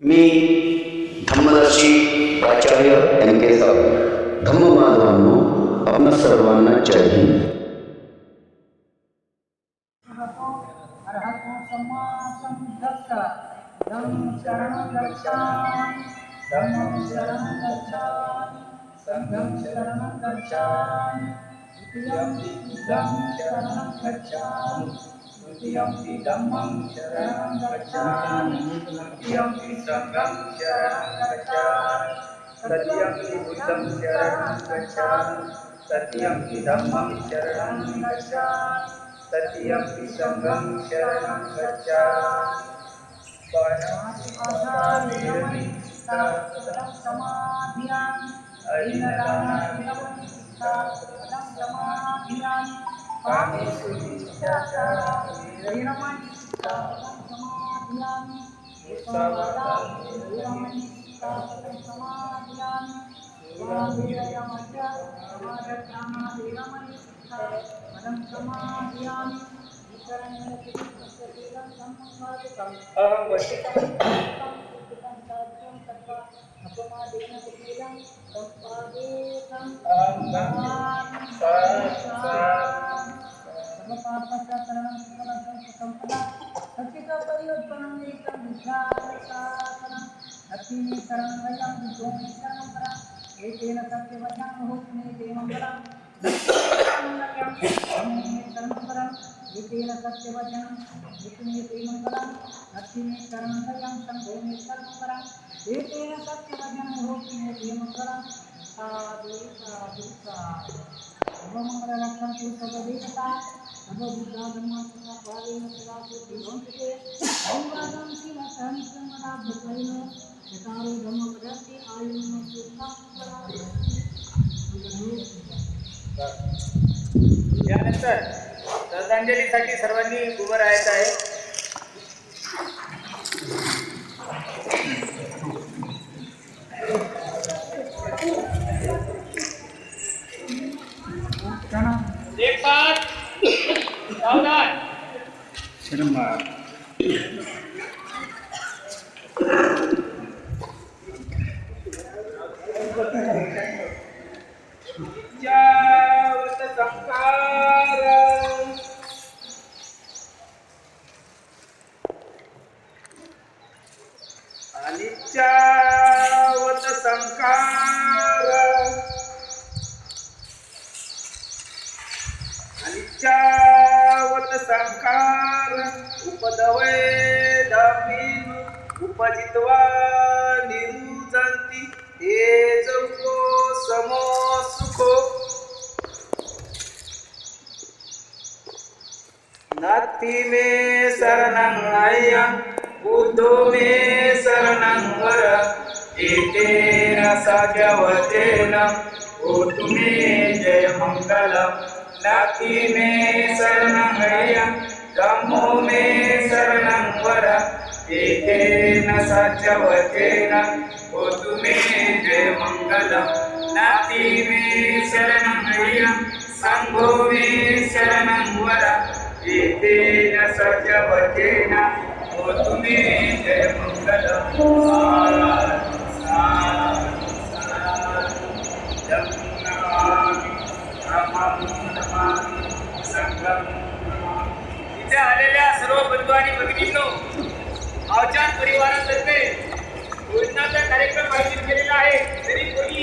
मी धम्मदर्शी प्राचार्य एम के सावंत धम्म माधवांनो आपण सर्वांना जय हिंद. अर्हतो सम्मा सम्बुद्धस्स धम्मं शरणं गच्छामि धम्मं शरणं गच्छामि संघं शरणं गच्छामि द्वितीयं बुद्धं शरणं गच्छामि तृतीयं धम्मं शरणं गच्छामि तृतीयं संघं शरणं गच्छामि तृतीयं बुद्धं शरणं गच्छामि तृतीयं धम्मं शरणं गच्छामि तृतीयं संघं शरणं गच्छामि समाधियामि ऐनदानादिनं समाधियामि कामेषु वीरमणि समाधियामि वीरमणि सर्वपापसरणं सर्वसम्पदा सचितपर्योत्पन्नमेकं विद्याशासनं भक्ति मे शरणं वयं विद्यो मे शरणं परम् एतेन सत्यवचनं होस्मे देवं परं शरणं परम् एतेन सत्यवचनं विष्णुमे देवं परं भक्ति मे शरणं वयं शम्भो मे शरणं परम् एतेन सत्यवचनं होस्मे देवं परं साधु साधु साधु। यानंतर श्रद्धांजलीसाठी सर्वांनी उभं राहायचं आहे. एक साथ. सावधान जावत संकार अनिच्चावत संकार अनिच्छावत संकार उपदवे दामीन उपजित्वा निरुजन्ति ते जौको समो सुखो. नाति मे शरणं अयं बुद्धो मे शरणं वर एतेन सजवतेन भूतु मे जय मङ्गलम् नाति मे शरणं अयं मे शरणं वर. एतेन सजवतेन भूतु मे जय मङ्गलम् नाति मे शरणं अयं सङ्गो मे शरणं वर. एतेन सजवतेन भूतु मे जय मङ्गलम् सर्व बंधू आणि भगिनींनो आवचान परिवारातर्फे योजनाचा कार्यक्रम आयोजित केलेला आहे. तरी कोणी